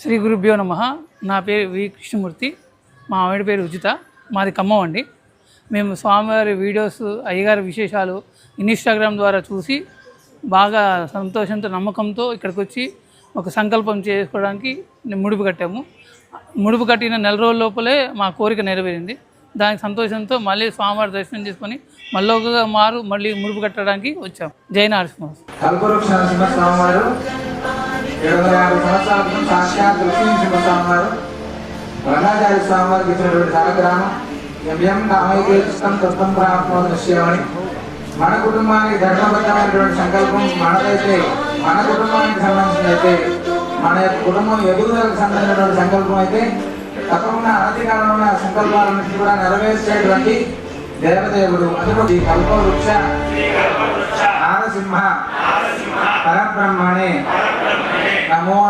శ్రీ గురుభ్యో నమ. నా పేరు వి కృష్ణమూర్తి. మా ఆవిడ పేరు ఉచిత. మాది ఖమ్మం అండి. మేము స్వామివారి వీడియోస్ అయ్యగారి విశేషాలు ఇన్స్టాగ్రామ్ ద్వారా చూసి బాగా సంతోషంతో నమ్మకంతో ఇక్కడికి వచ్చి ఒక సంకల్పం చేసుకోవడానికి ముడుపు కట్టాము. ముడుపు కట్టిన నెల రోజుల లోపలే మా కోరిక నెరవేరింది. దానికి సంతోషంతో మళ్ళీ స్వామివారి దర్శనం చేసుకొని మళ్ళీ ఒక మారు మళ్ళీ ముడుపు కట్టడానికి వచ్చాం. జై నరసింహ స్వామివారు యాభై సంవత్సరాల క్రితం సాక్షాత్ లక్ష్మీనరసింహ స్వామివారు వరదాచార్య స్వామివారికి ఇచ్చినటువంటి సాలగ్రామం ఎంఎం కామైకేష్టం తత్వం ప్రాప్నో దృశ్యమని మన కుటుంబానికి ధర్మబద్ధమైనటువంటి సంకల్పం మనదైతే మన కుటుంబానికి సంబంధించినైతే మన యొక్క కుటుంబం ఎదుగుదలకు సంబంధించినటువంటి సంకల్పం అయితే తప్పకుండా అనతి కాలంలో ఆ సంకల్పాలన్నింటినీ కూడా నెరవేర్చేటువంటి దేవదేవుడు. అటువంటి కల్పవృక్ష. నారసింహ. పరబ్రహ్మణే. నమో